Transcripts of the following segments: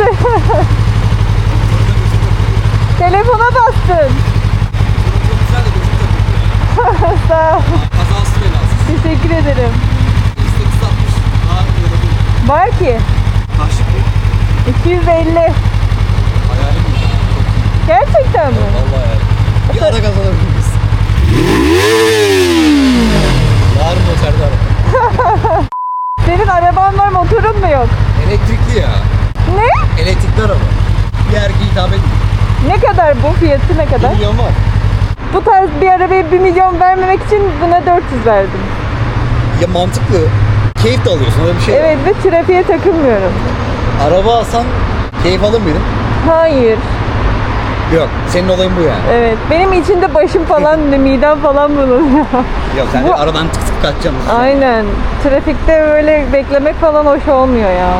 bastın. Telefona bastın. Çok güzel de gözüm takıldı. Sağ ol. Kazası belasız. Teşekkür ederim. X860 daha yoruldu. Var ki. Karşı bu. 250. Hayalim bu. Gerçekten mi? Vallahi hayalim. Bir ara kazanabilir miyiz? Var mı otelde araba? Senin araban var motorun mu yok? Elektrikli ya. Ne? Elektrikli araba. Bir erkeğe hitap etmiyor. Ne kadar bu? Fiyatı ne kadar? milyon var. Bu tarz bir arabaya 1 milyon vermemek için buna 400 verdim. Ya mantıklı. Keyif de alıyorsun öyle bir şey. Evet ve trafiğe takılmıyorum. Araba alsan keyif alır mıydın? Hayır. Yok. Senin olayın bu yani. Evet. Benim içinde başım falan, midem falan bulunuyor. Yok sen de Bu- aradan tık tık kaçacaksın. Aynen. Trafikte böyle beklemek falan hoş olmuyor ya.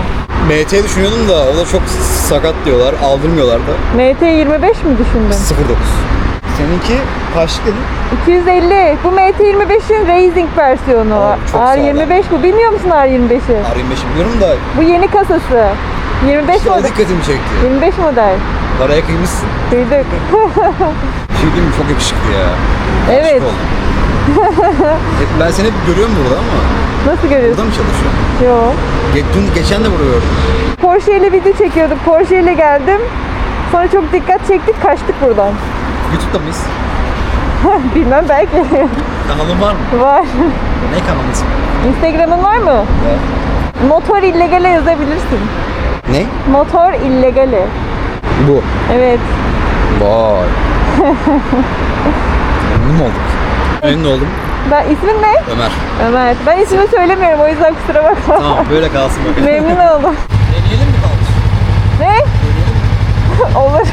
MT düşünüyordum da o da çok sakat diyorlar. Aldırmıyorlar da. MT 25 mi düşündün? 09. Seninki kaçlık dedin? 250. Bu MT 25'in Racing versiyonu. Aa, çok R25 bu. Bilmiyor musun R25'i? R25 biliyorum da Bu yeni kasası. 25 işte model. dikkatimi çekti. 25 model. Paraya kıymışsın. Bir şey diyeyim mi? Çok yakışıklı ya. Evet. Hep ben seni hep görüyorum burada ama Nasıl burada görüyorsun? mı çalışıyorsun? Yok. Ge dün geçen de burada gördüm. Porsche ile video çekiyorduk. Porsche ile geldim. Sonra çok dikkat çektik. Kaçtık buradan. YouTube'da mıyız? Bilmem belki. Kanalın var mı? var. Ne kanalı ismi? Instagram'ın var mı? Var. Motor illegale yazabilirsin. Ne? Motor illegale. Bu. Evet. Vay. Memnun olduk. Memnun oldum. Ben ismin ne? Ömer. Ömer. Ben ismini söylemiyorum o yüzden kusura bakma. Tamam böyle kalsın bakalım. Memnun oldum. Deneyelim mi kalmış? Ne? Olur.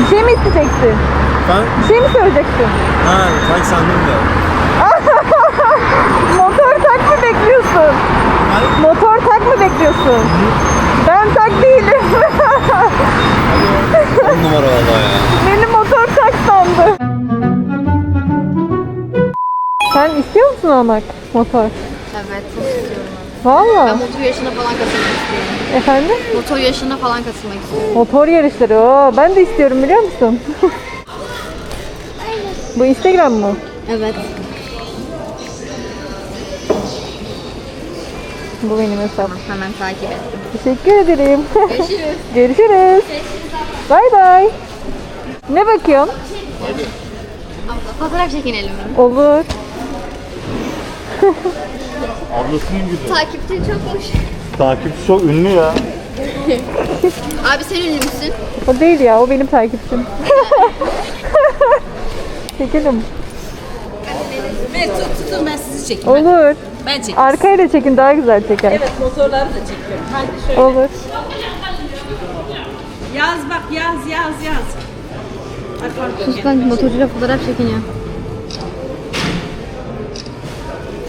Bir şey mi isteyeceksin? Ben Bir şey mi söyleyeceksin? ha tak sandım da. Motor tak mı bekliyorsun? Motor tak mı bekliyorsun? Ben tak değilim. 10 numara vallahi ya. Benim motor tak sandı. Sen istiyor musun almak motor? Evet, çok istiyorum. Valla. Ben motor yarışına falan katılmak istiyorum. Efendim? Motor yarışına falan katılmak istiyorum. Motor yarışları. Oo, ben de istiyorum biliyor musun? Bu Instagram mı? Evet. Bu benim hesabım. Hemen takip ettim. Teşekkür ederim. Görüşürüz. Görüşürüz. Bay bay. Ne bakıyorsun? Abla fotoğraf çekinelim mi? Olur. Ablasının gibi. Takipçi çokmuş. Takipçi çok ünlü ya. Abi sen ünlü müsün? O değil ya, o benim takipçim. Çekelim. Evet tut, tutun ben sizi çekeyim. Olur. Ben çekeyim. Arkayla çekin daha güzel çeker. Evet motorları da çekiyorum. Hadi şöyle. Olur. Yaz bak yaz yaz yaz. Ay pardon. Sus lan motorcuyla fotoğraf çekiniyor.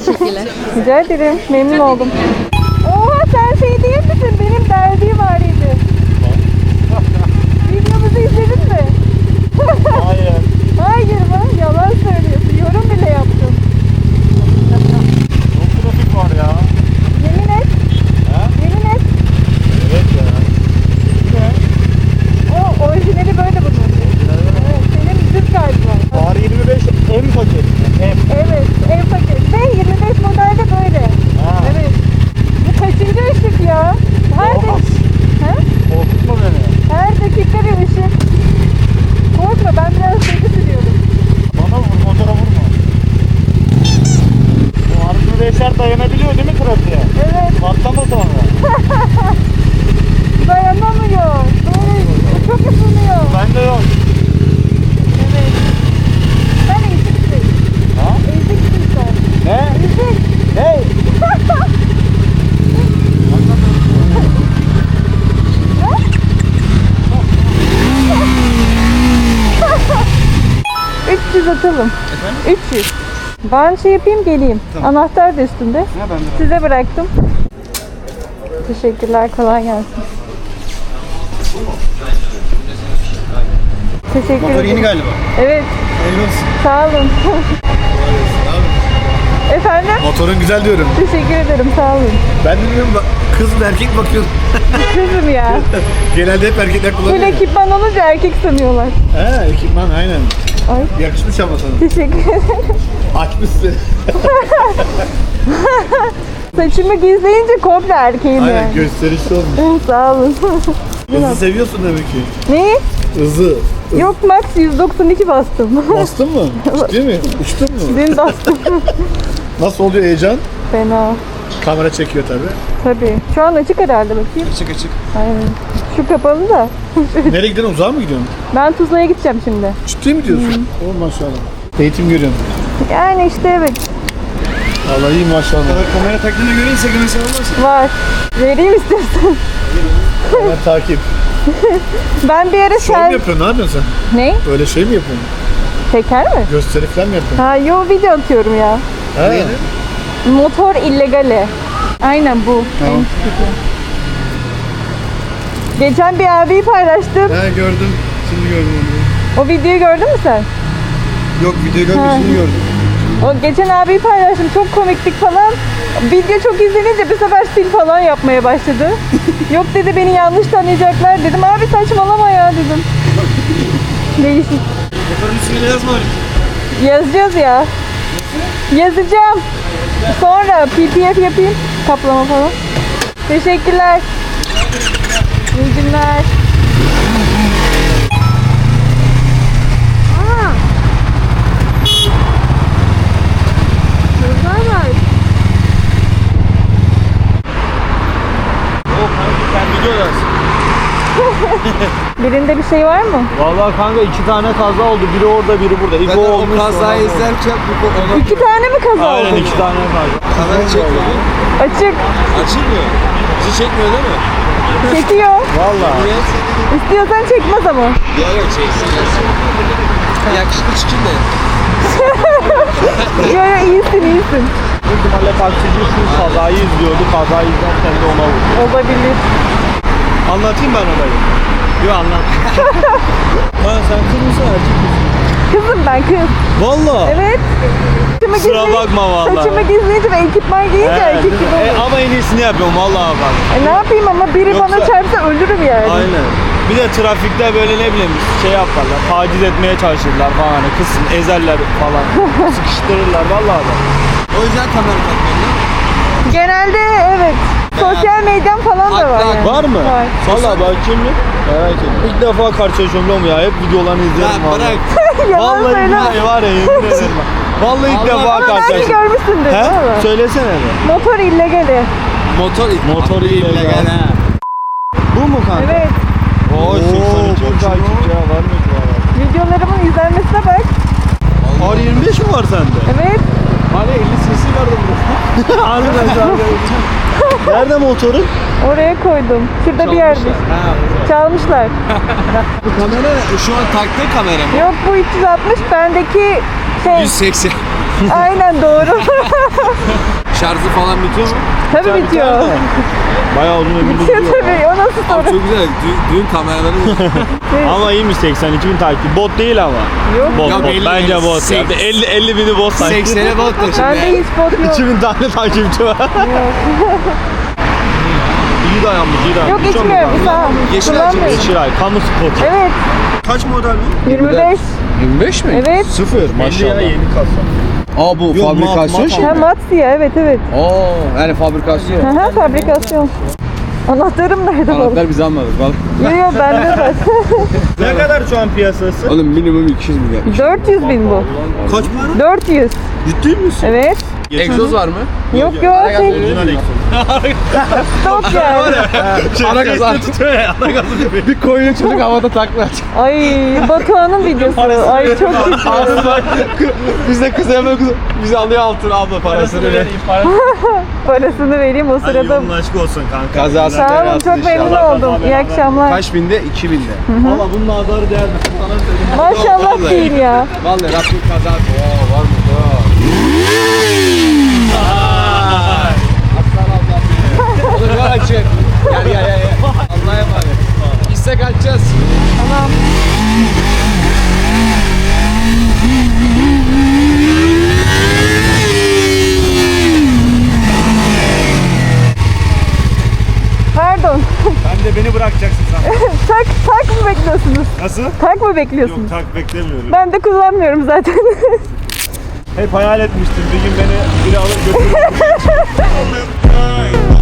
Teşekkürler. Rica ederim. Memnun oldum. Oha sen şey değil misin? Benim derdim varıydı. Videomuzu izledin mi? Hayır mı? Yalan söylüyorsun. Yorum bile yaptım. Çok trafik var ya. Yemin et. Ha? Yemin et. Evet ya. O orijinali böyle bunun. Evet, senin düz galiba. R25 M paketi. M. Evet, ev paket. Ve 25 modelde böyle. Ha. Evet. Bu kaçıncı ışık ya? Her, Oha. dak- ha? Korkutma beni. Her dakika bir ışık. Korkma ben biraz hızlı sürüyorum. Bana vur, motora vurma. Bu R25'ler dayanabiliyor değil mi trafiğe? Evet, Patlama sonra. dayanamıyor. Böyle çok ısınıyor. Bende yok. Evet. Sen eziksin. Ha? Eziksin sen. Ne? Ezik. Hey! Üç yüz atalım. 300. Ben şey yapayım geleyim. Anahtar da üstünde. Ne bende? Size bıraktım. Teşekkürler. Kolay gelsin. Teşekkür Motor ederim. yeni galiba. Evet. Hayırlı olsun. Sağ olun. Efendim? Motorun güzel diyorum. Teşekkür ederim. Sağ olun. Ben de bak- kız mı erkek mi bakıyorsun? Kızım ya. Genelde hep erkekler Full kullanıyor. ekipman olunca erkek sanıyorlar. He ekipman aynen. Ay. Yakışmış ama sana. Teşekkür ederim. Açmışsın. Saçımı gizleyince komple erkeğim Aynen yani. gösterişli olmuş. Sağ olun. Hızı seviyorsun demek ki. Neyi? Hızı. Yok max 192 bastım. Bastın mı? Ciddi mi? Uçtun mu? Dün bastım. Nasıl oluyor heyecan? Fena. Kamera çekiyor tabi. Tabii. Şu an açık herhalde bakayım. Açık açık. Aynen. Şu kapalı da. Nereye gidiyorsun? Uzağa mı gidiyorsun? Ben Tuzla'ya gideceğim şimdi. Ciddi mi diyorsun? Oh maşallah. Eğitim görüyorsun. Yani işte evet. Vallahi iyi maşallah. Kamera taktığına göre Instagram'a sen olmazsın. Var. Vereyim istiyorsan. Kamera takip. Ben bir ara Şov mu sen... yapıyorsun? Ne yapıyorsun sen? Ne? Öyle şey mi yapıyorsun? Teker mi? Gösteri falan mı yapıyorsun? Ha yo video atıyorum ya. He. Motor illegale. Aynen bu. En. Geçen bir abiyi paylaştım. He gördüm. Şimdi gördüm onu. O videoyu gördün mü sen? Yok videoyu görmedim şimdi gördüm. O geçen abiyi paylaştım. Çok komiklik falan. Video çok izlenince bir sefer stil falan yapmaya başladı. Yok dedi beni yanlış tanıyacaklar dedim. Abi saçmalama ya dedim. Değişik. Motorun ismini yazma. Yazacağız ya. Yazacağım. Sonra PPF yapayım. Kaplama falan. Teşekkürler. İyi günler. Aa. Kızlar var. Sen videodasın. Birinde bir şey var mı? Vallahi kanka iki tane kaza oldu. Biri orada biri burada. İko Ben o olmuş. kazayı sonra bu. izlerken bu ona İki tane mi kaza Aynen oldu? iki tane kaza. kamera çekmiyor. Açık. Açılmıyor. Bizi çekmiyor değil mi? Çekiyor. Vallahi. Niye? İstiyorsan çekmez ama. Yok yok çeksin. Yakışıklı çıkın da. Yo yo iyisin iyisin. Büyük ihtimalle taksici şu kazayı izliyordu. Kazayı izlerken de ona vurdu. Olabilir. Anlatayım ben olayı. Yok anlat. Lan sen kız mısın erkek misin? Kızım ben kız. Valla. Evet. Saçımı Kusura gizleyince- bakma vallahi. Saçımı gizleyince ve ekipman giyince He, erkek gibi? E, ama en iyisini yapıyorum vallahi bak. E ne yapayım ama biri Yoksa- bana çarpsa ölürüm yani. Aynen. Bir de trafikte böyle ne bileyim şey yaparlar. Taciz etmeye çalışırlar falan. Hani kızsın ezerler falan. Sıkıştırırlar vallahi bak. O yüzden kamera takmıyorum. Genelde evet. Sosyal medyan falan da var yani. Var mı? Var. Valla bakayım mı? Merak ettim. İlk defa karşılaşıyorum ya. Hep videolarını izlerim Ya valla. bırak. Yalan Vallahi söyleme. billahi var ya yemin ederim. Vallahi ilk defa Ama belki karşılaştım. görmüşsündür He? değil mi? Söylesene be. Motor illegali. Motor Motor illegal. Bu mu kanka? Evet. Oo 82 bin takipçi ya var mı ki valla? Videolarımın izlenmesine bak. R25 mi var sende? Evet. Hani 50 cc vardı burada. Harbiden şu Nerede motorun? Oraya koydum. Şurada bir yerde. Çalmışlar. Bu kamera şu an taktığın kamera mı? Yok bu 360 bendeki şey. 180. Aynen doğru. Şarjı falan bitiyor mu? Tabii bitiyor. Bayağı uzun ömürlü Bitiyor tabii. O nasıl Abi soru? çok güzel. Dü- düğün kameraları Ama iyiymiş 82 bin takipçi. Bot değil ama. Yok. Bot, Yok, bot. 50 Bence bin. bot ya. Sek- Bir 50, 50 bini bot sanki. 80'e bot da Bende şimdi. hiç bot yok. 2000 tane takipçi var. iyi dayanmış, iyi dayanmış. Yok içmiyorum. olmadı. Sağ ol. Yeşil Kullanmıyorum. açık. Yeşil ay, kamu spotu. Evet. Kaç model bu? 25. 25 mi? Evet. Sıfır maşallah. yeni kasa. Aa bu Yok, fabrikasyon mat- şey Ha mi? Matsia evet evet. Oo yani fabrikasyon. Hı hı fabrikasyon. Anahtarım nerede oğlum? Anahtar biz almadık. Bak. Yok yok bende var. Ne kadar şu an piyasası? Oğlum minimum 200 milyon. 400 bin bu. Kaç para? 400. Ciddi misin? Evet. Egzoz var mı? Yok yok. Şey, Orijinal stok yani. Ana gaz tutuyor ya, ana gazı gibi. Bir koyun çocuk havada takla atıyor. Ay Batuhan'ın videosu. Ay çok güzel. Biz de kız hemen kız bizi alıyor altın abla parasını ver. Parasını vereyim o sırada. yolun açık olsun kanka. Kazası Sağ olun çok memnun oldum. İyi akşamlar. Kaç binde? 2000'de. Valla bunun nazarı değer. Sana söyleyeyim. Maşallah değil ya. Vallahi Rabbim kazası. Oo var mı? Oo. Açık. Gel gel gel. gel. Allah'a emanet. İstek açacağız. Tamam. Pardon. Ben de beni bırakacaksın sen. tak tak mı bekliyorsunuz? Nasıl? Tak mı bekliyorsunuz? Yok tak beklemiyorum. Ben de kullanmıyorum zaten. Hep hayal etmiştim bir gün beni biri alır götürür.